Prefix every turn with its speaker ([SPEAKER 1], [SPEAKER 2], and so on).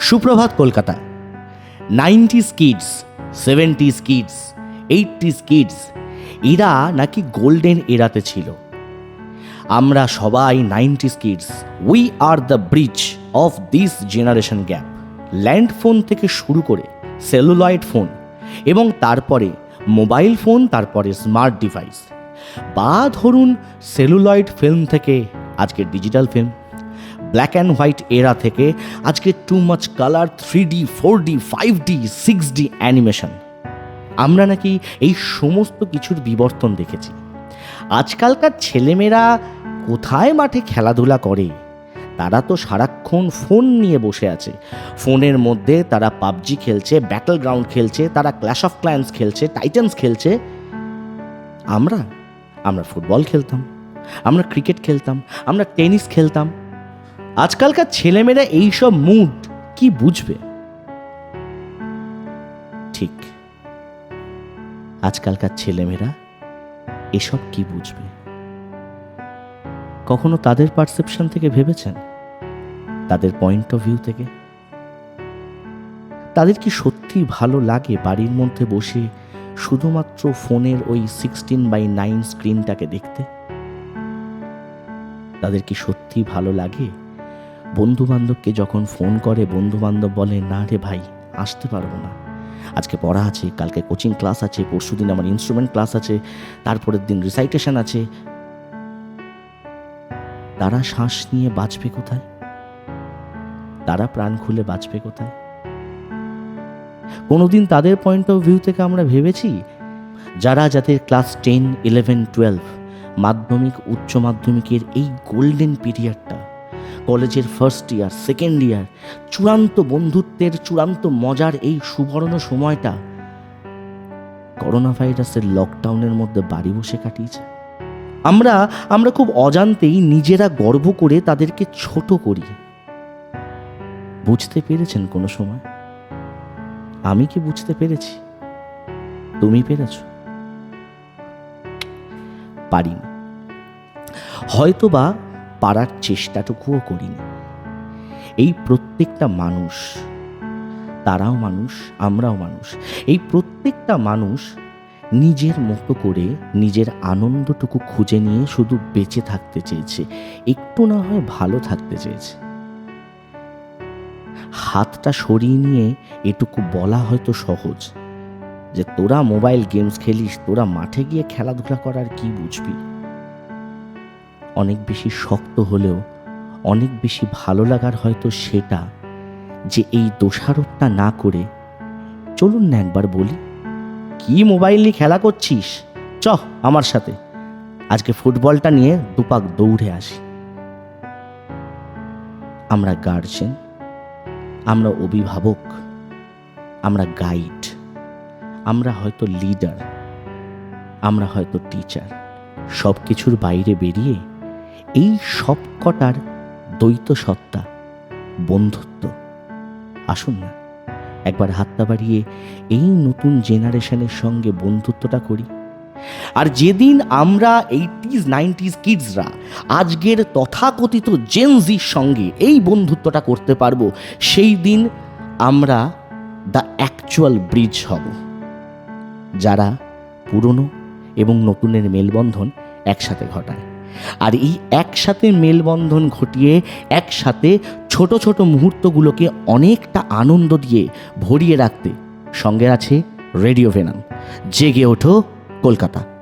[SPEAKER 1] সুপ্রভাত Kolkata. Nineties kids, seventies kids eighties kids, এরা নাকি গোল্ডেন এরাতে ছিল। আমরা সবাই nineties kids. We are the bridge of this generation gap land phone থেকে শুরু করে সেলুলয়েড ফোন এবং তারপরে মোবাইল ফোন, তারপরে স্মার্ট ডিভাইস। বা ধরুন সেলুলয়েড ফিল্ম থেকে আজকে digital film. Black and white era থেকে আজকে too much colour three D four D five D six D animation আমরা নাকি এই সমস্ত কিছুর বিবর্তন দেখেছি। আজকালকার ছেলেমেয়েরা কোথায় মাঠে খেলাধুলা করে? তারা তো সারাক্ষণ ফোন নিয়ে বসে আছে। ফোনের মধ্যে তারা পাবজি খেলছে ব্যাটল গ্রাউন্ড খেলছে, তারা ক্ল্যাশ অফ ক্ল্যান্স খেলছে টাইটান্স খেলছে। আমরা আমরা ফুটবল খেলতাম, আমরা ক্রিকেট খেলতাম, আমরা টেনিস খেলতাম। আজকালকার ছেলেমেয়েরা এইসব মুড কি বুঝবে? ঠিক। আজকালকার ছেলেমেয়েরা এসব কি বুঝবে? কখনো তাদের পারসেপশন থেকে ভেবেছেন? তাদের পয়েন্ট অফ ভিউ থেকে? তাদের কি সত্যি ভালো লাগে বাড়ির মধ্যে বসে শুধুমাত্র ফোনের ওই সিক্সটিন বাই নাইন স্ক্রিনটাকে দেখতে? তাদের কি সত্যি ভালো লাগে বন্ধু বান্ধবকে যখন ফোন করে বন্ধু বান্ধব বলে, না রে ভাই, আসতে পারব না। আজকে পড়া আছে, কালকে কোচিং ক্লাস আছে পরশু দিন আমার ইনস্ট্রুমেন্ট ক্লাস আছে, তারপরের দিন রিসাইটেশন আছে। তারা শ্বাস নিয়ে বাঁচবে কোথায়? তারা প্রাণ খুলে বাঁচবে কোথায়? কোনোদিন তাদের পয়েন্ট অফ ভিউ থেকে আমরা ভেবেছি? যারা যাদের ক্লাস টেন ইলেভেন টুয়েলভ মাধ্যমিক, উচ্চ মাধ্যমিকের এই গোল্ডেন পিরিয়ডটা কলেজের ফার্স্ট ইয়ার সেকেন্ড ইয়ার চূড়ান্ত বন্ধুত্বের চূড়ান্ত মজার এই সুবর্ণ সময়টা করোনা ভাইরাসের লকডাউনের মধ্যে বাড়ি বসে কাটিয়েছে। আমরা আমরা খুব অজান্তেই নিজেরা গর্ব করে তাদেরকে ছোট করি। বুঝতে পেরেছেন কোনো সময়? আমি কি বুঝতে পেরেছি? তুমি পেরেছ? পারিনি। হয়তোবা পারার চেষ্টাটুকুও করিনি। এই প্রত্যেকটা মানুষ, তারাও মানুষ, আমরাও মানুষ, এই প্রত্যেকটা মানুষ নিজের মতো করে নিজের আনন্দটুকু খুঁজে নিয়ে শুধু বেঁচে থাকতে চেয়েছে, একটু না হয় ভালো থাকতে চেয়েছে। হাতটা সরিয়ে নিয়ে এটুকু বলা হয়তো সহজ যে তোরা মোবাইল গেমস খেলিস, তোরা মাঠে গিয়ে খেলাধুলা করার কি বুঝবি? অনেক বেশি শক্ত হলেও অনেক বেশি ভালো লাগার হয়তো সেটা যে এই দোষারোপটা না করে চলুন না একবার বলি, কি মোবাইল নিয়ে খেলা করছিস? চ আমার সাথে। আজকে ফুটবলটা নিয়ে দুপাক দৌড়ে আসি। আমরা গার্জেন আমরা অভিভাবক, আমরা গাইড আমরা হয়তো লিডার আমরা হয়তো টিচার সব কিছুর বাইরে বেরিয়ে এই সব কটার দ্বৈত সত্তা বন্ধুত্ব। আসুন না, একবার হাতটা বাড়িয়ে এই নতুন জেনারেশনের সঙ্গে বন্ধুত্বটা করি। আর যেদিন আমরা এইটিজ, নাইনটিজ কিডসরা আজকের তথাকথিত জেনজির সঙ্গে এই বন্ধুত্বটা করতে পারব, সেই দিন আমরা দ্য অ্যাকচুয়াল ব্রিজ হব। যারা পুরনো এবং নতুনের মেলবন্ধন একসাথে ঘটায়। আর এই একসাথে মেলবন্ধন ঘটিয়ে একসাথে ছোট ছোট মুহূর্তগুলোকে অনেকটা আনন্দ দিয়ে ভরিয়ে রাখতে সঙ্গে আছে রেডিও ভেনাম। জেগে ওঠো কলকাতা।